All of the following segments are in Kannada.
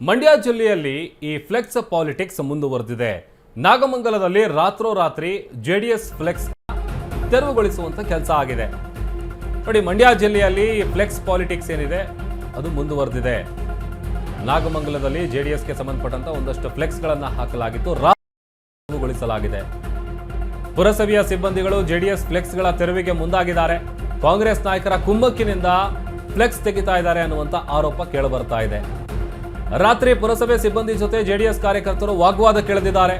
ಮಂಡ್ಯ ಜಿಲ್ಲೆಯಲ್ಲಿ ಈ ಫ್ಲೆಕ್ಸ್ ಪಾಲಿಟಿಕ್ಸ್ ಮುಂದುವರೆದಿದೆ. ನಾಗಮಂಗಲದಲ್ಲಿ ರಾತ್ರೋರಾತ್ರಿ ಜೆಡಿಎಸ್ ಫ್ಲೆಕ್ಸ್ ತೆರವುಗೊಳಿಸುವಂತ ಕೆಲಸ ಆಗಿದೆ. ನೋಡಿ, ಮಂಡ್ಯ ಜಿಲ್ಲೆಯಲ್ಲಿ ಈ ಫ್ಲೆಕ್ಸ್ ಪಾಲಿಟಿಕ್ಸ್ ಏನಿದೆ, ಅದು ಮುಂದುವರೆದಿದೆ. ನಾಗಮಂಗಲದಲ್ಲಿ ಜೆಡಿಎಸ್ಗೆ ಸಂಬಂಧಪಟ್ಟಂತ ಒಂದಷ್ಟು ಫ್ಲೆಕ್ಸ್ಗಳನ್ನು ಹಾಕಲಾಗಿತ್ತು. ರಾತ್ರಿಗೊಳಿಸಲಾಗಿದೆ ಪುರಸಭೆಯ ಸಿಬ್ಬಂದಿಗಳು ಜೆಡಿಎಸ್ ಫ್ಲೆಕ್ಸ್ಗಳ ತೆರವಿಗೆ ಮುಂದಾಗಿದ್ದಾರೆ. ಕಾಂಗ್ರೆಸ್ ನಾಯಕರ ಕುಮ್ಮಕ್ಕಿನಿಂದ ಫ್ಲೆಕ್ಸ್ ತೆಗಿತಾ ಇದ್ದಾರೆ ಅನ್ನುವಂತ ಆರೋಪ ಕೇಳಬರ್ತಾ ಇದೆ. ರಾತ್ರಿ ಪುರಸಭೆ ಸಿಬ್ಬಂದಿ ಜೊತೆ ಜೆಡಿಎಸ್ ಕಾರ್ಯಕರ್ತರು ವಾಗ್ವಾದ ಕೇಳಿದಿದ್ದಾರೆ.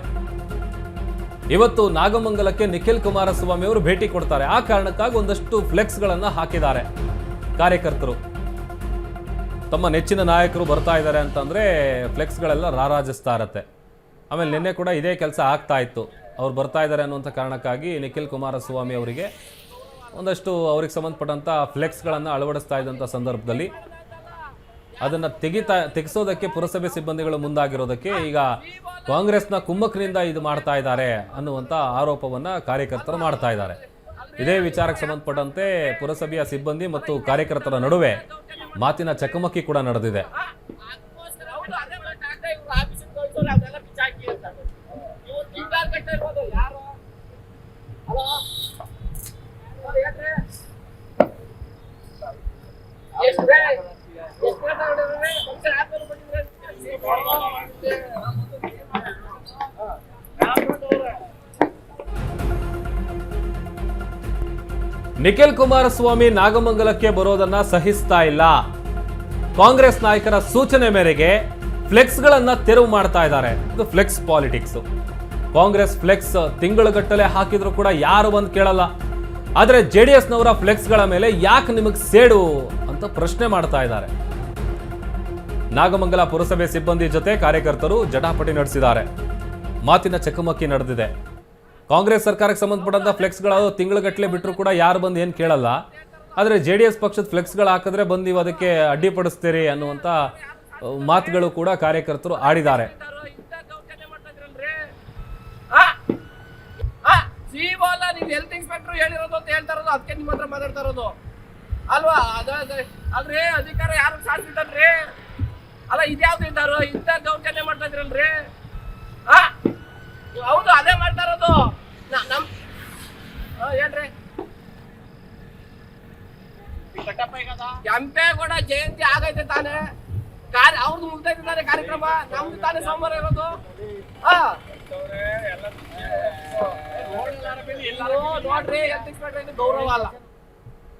ಇವತ್ತು ನಾಗಮಂಗಲಕ್ಕೆ ನಿಖಿಲ್ ಕುಮಾರಸ್ವಾಮಿ ಅವರು ಭೇಟಿ ಕೊಡ್ತಾರೆ. ಆ ಕಾರಣಕ್ಕಾಗಿ ಒಂದಷ್ಟು ಫ್ಲೆಕ್ಸ್ಗಳನ್ನು ಹಾಕಿದ್ದಾರೆ ಕಾರ್ಯಕರ್ತರು. ತಮ್ಮ ನೆಚ್ಚಿನ ನಾಯಕರು ಬರ್ತಾ ಇದ್ದಾರೆ ಅಂತಂದರೆ ಫ್ಲೆಕ್ಸ್ಗಳೆಲ್ಲ ರಾರಾಜಿಸ್ತಾ ಇರತ್ತೆ. ಆಮೇಲೆ ನಿನ್ನೆ ಕೂಡ ಇದೇ ಕೆಲಸ ಆಗ್ತಾ ಇತ್ತು. ಅವ್ರು ಬರ್ತಾ ಇದ್ದಾರೆ ಅನ್ನುವಂಥ ಕಾರಣಕ್ಕಾಗಿ ನಿಖಿಲ್ ಕುಮಾರಸ್ವಾಮಿ ಅವರಿಗೆ ಒಂದಷ್ಟು ಅವ್ರಿಗೆ ಸಂಬಂಧಪಟ್ಟಂಥ ಫ್ಲೆಕ್ಸ್ಗಳನ್ನು ಅಳವಡಿಸ್ತಾ ಇದ್ದಂಥ ಸಂದರ್ಭದಲ್ಲಿ ಅದನ್ನು ತೆಗಿತಾ ತೆಗೆಸೋದಕ್ಕೆ ಪುರಸಭೆ ಸಿಬ್ಬಂದಿಗಳು ಮುಂದಾಗಿರೋದಕ್ಕೆ ಈಗ ಕಾಂಗ್ರೆಸ್ನ ಕುಮ್ಮಕ್ಕಿನಿಂದ ಇದು ಮಾಡ್ತಾ ಇದ್ದಾರೆ ಅನ್ನುವಂಥ ಆರೋಪವನ್ನು ಕಾರ್ಯಕರ್ತರು ಮಾಡ್ತಾ ಇದ್ದಾರೆ. ಇದೇ ವಿಚಾರಕ್ಕೆ ಸಂಬಂಧಪಟ್ಟಂತೆ ಪುರಸಭೆಯ ಸಿಬ್ಬಂದಿ ಮತ್ತು ಕಾರ್ಯಕರ್ತರ ನಡುವೆ ಮಾತಿನ ಚಕಮಕಿ ಕೂಡ ನಡೆದಿದೆ. ನಿಖಿಲ್ ಕುಮಾರಸ್ವಾಮಿ ನಾಗಮಂಗಲಕ್ಕೆ ಬರೋದನ್ನ ಸಹಿಸ್ತಾ ಇಲ್ಲ. ಕಾಂಗ್ರೆಸ್ ನಾಯಕರ ಸೂಚನೆ ಮೇರೆಗೆ ಫ್ಲೆಕ್ಸ್ಗಳನ್ನ ತೆರವು ಮಾಡ್ತಾ ಇದ್ದಾರೆ. ಇದು ಫ್ಲೆಕ್ಸ್ ಪಾಲಿಟಿಕ್ಸ್. ಕಾಂಗ್ರೆಸ್ ಫ್ಲೆಕ್ಸ್ ತಿಂಗಳುಗಟ್ಟಲೆ ಹಾಕಿದ್ರು ಕೂಡ ಯಾರು ಬಂದು ಕೇಳಲ್ಲ. ಆದರೆ ಜೆ ಡಿ ಎಸ್ನವರ ಫ್ಲೆಕ್ಸ್ಗಳ ಮೇಲೆ ಯಾಕೆ ನಿಮಗೆ ಸೇಡು ಅಂತ ಪ್ರಶ್ನೆ ಮಾಡ್ತಾ ಇದ್ದಾರೆ. ನಾಗಮಂಗಲ ಪುರಸಭೆ ಸಿಬ್ಬಂದಿ ಜೊತೆ ಕಾರ್ಯಕರ್ತರು ಜಟಾಪಟಿ ನಡೆಸಿದ್ದಾರೆ. ಮಾತಿನ ಚಕಮಕಿ ನಡೆದಿದೆ. ಕಾಂಗ್ರೆಸ್ ಸರ್ಕಾರಕ್ಕೆ ಸಂಬಂಧಪಟ್ಟಂತ ಫ್ಲೆಕ್ಸ್ಗಳು ತಿಂಗಳುಗಟ್ಟಲೆ ಬಿಟ್ಟರು ಕೂಡ ಯಾರು ಬಂದು ಏನು ಕೇಳಲ್ಲ. ಆದರೆ ಜೆ ಡಿ ಎಸ್ ಪಕ್ಷದ ಫ್ಲೆಕ್ಸ್ಗಳು ಹಾಕಿದ್ರೆ ಬಂದು ನೀವು ಅದಕ್ಕೆ ಅಡ್ಡಿಪಡಿಸ್ತೀರಿ ಅನ್ನುವಂಥ ಮಾತುಗಳು ಕೂಡ ಕಾರ್ಯಕರ್ತರು ಆಡಿದ್ದಾರೆ. ಅಲ್ವಾ? ಅದೇ ಅದ್ರೆ ಅಧಿಕಾರ ಯಾರು ಸಾಧಿಸಿದಲ್ರಿ ಅಲ್ಲ ಇದ್ಯಾವ್ದು ಇದ್ದಾರೋ ಇಂಥ ದೌರ್ಜನ್ಯ ಮಾಡ್ತಾ ಇದ್ರಲ್ರಿ? ಆ? ಹೌದು ಅದೇ ಮಾಡ್ತಾ ಇರೋದು. ನಮ್ ಹೇಳ್ರಿ. ಕೂಡ ಜಯಂತಿ ಆಗೈತೆ ತಾನೇ. ಕಾರ್ಯ ಅವ್ರದ್ದು ಮುಗ್ದೈತೆ ತಾನೇ ಕಾರ್ಯಕ್ರಮ. ನಮ್ದು ತಾನೇ ಸೋಮವಾರ ಇರೋದು. ಹಾ ನೋಡ್ರಿ ಗೌರವ ಅಲ್ಲ.